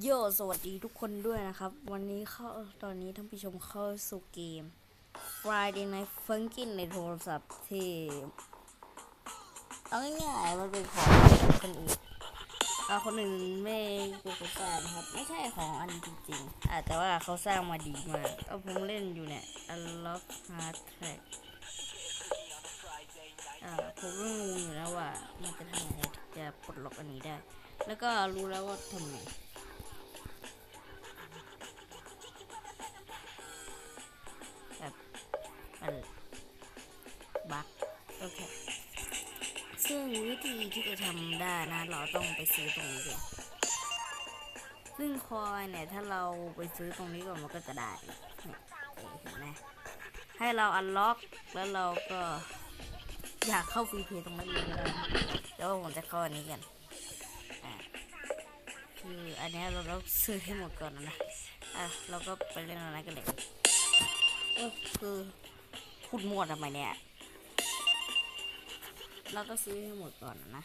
โยสวัสดีทุกคนด้วยนะครับ วันนี้เข้าตอนนี้ท่านผู้ชมเข้าสู่เกม Friday Night Funkin' ในโทรศัพท์ที่เอาง่ายๆมันเป็นของคนอื่นเอาคนอื่นไม่กูก็สร้างนะครับ ไม่ใช่ของอันจริงๆอะแต่ว่าเขาสร้างมาดีมากเอาผมเล่นอยู่เนี่ย Unlock Hard Track อ่าผมก็งงอยู่นะว่ามันจะทำยังไงจะปลดล็อกอันนี้ได้ แล้วก็รู้แล้วว่าทำไง จะทำได้นะ เราต้องไปซื้อตรงนี้ก่อนซึ่งคอยเนี่ยถ้าเราไปซื้อตรงนี้ก่อนมันก็จะได้เนี่ยเออเห็นไหมให้เราอันล็อกแล้วเราก็อยากเข้าฟรีเพย์ตรงนั้นเลยก็ได้เดี๋ยวผมจะเข้าอันนี้กันอะคืออันนี้เราต้องซื้อให้หมดก่อนนะอะเราก็ไปเล่นอะไรกันเลยเออคือพูดมั่วทำไมเนี่ยเราก็ซื้อให้หมดก่อนนะ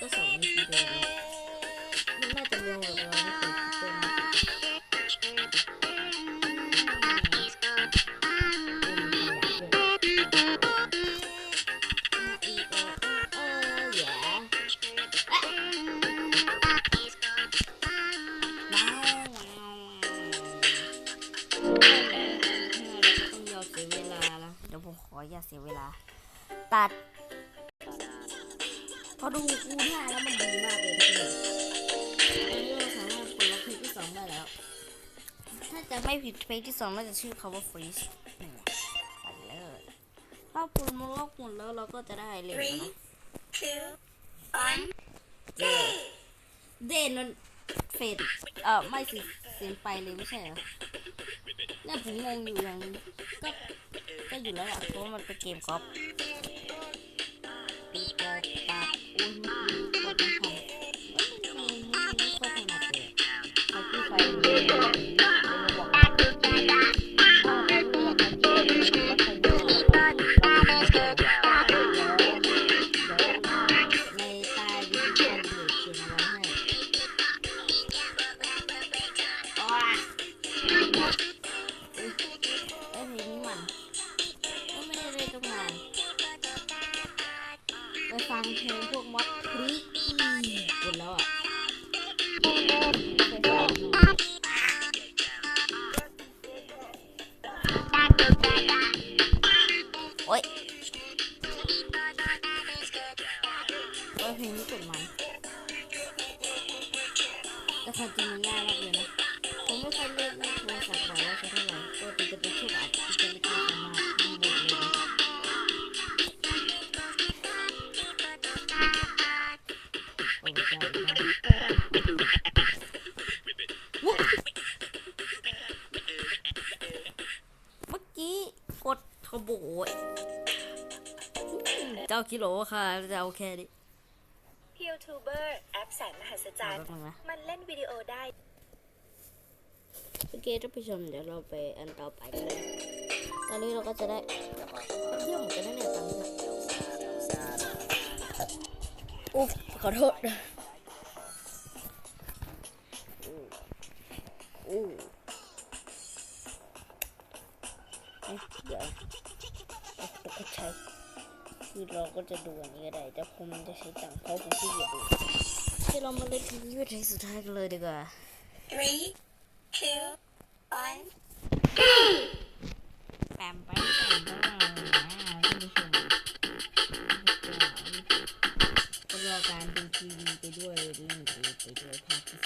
ม่เคยคิดเลยนะเดี๋ยวผมขออย่าเสียเวลา ตัดพ อดูคูณห้าแล้วมันดีมากเลยทุกคนตอนนี้เราสามารถปลดล็อกเพลงที่สองได้แล้ว ถ้าจะไม่ผิดเพลงที่สองน่าจะชื่อ cover freeze ไปเลยถ้าปลดล็อกหมดแล้วเราก็จะได้เลยนะ Three, two, one. เดเดนมันเฟดเออไม่สิเสียงไปเลยไม่ใช่เหรอเนี่ยผมงงอยู่อย่างนึงก็ก็อยู่แล้วอะเพราะมันเป็นเกมกอล์ฟปีกอล์ฟปา กอุ้ ฟังเพลงพวกมอดคลิกหมดแล้วอะโอ๊ยโอ้ยเพลงนี้กดมันแต่ความจริงมันง่ายมากเลยนะผมไม่เคย กดทโบยเจ้ากิโลค่ะจะเอาแค่นี้ยูทูเบอร์แอปแสนมหัศจรรย์มันเล่นวิดีโอได้โอเคท่านผู้ชมเดี๋ยวเราไปอันต่อไปกันเลยตอนนี้เราก็จะได้เยี่ยมกันแล้วเนี่ยตอนนี้อุ๊บขอโทษ จะดูอันนี้ก็ได้ แต่ผมมันจะใช้ตังค์เพราะผมขี้เกียจดูที่เรามาเล่นทีวีไทยสุดท้ายกันเลยดีกว่า three two one แปมแปแปมแปนะท่านผู้ชมก็รอการดูทีวีไปด้วยเล่นเกมไปด้วยภาคที่สามที่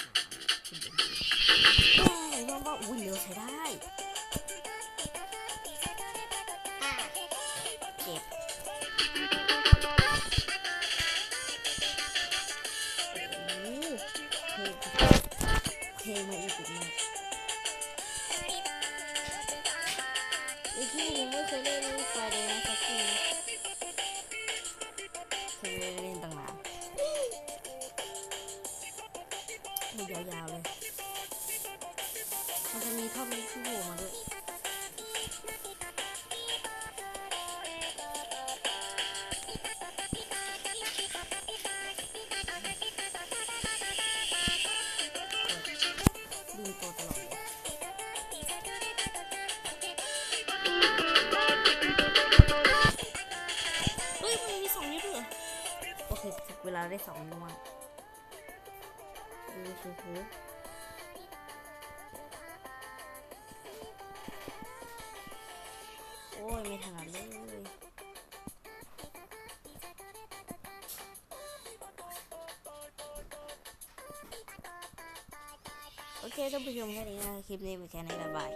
เคยเล่นไฟเดย์นะครับที่เคยเล่นต่างหากมันยาวๆเลย มันจะมีท่อนที่โผล่มาด้วย เคถึงเวลาได้สองนวมาดูชูฟูโอ้ย ไม่ถนัดเลยโอเคท่านผู้ชมแค่นี้นะคลิปนี้ไปแค่นี้บ๊ายบาย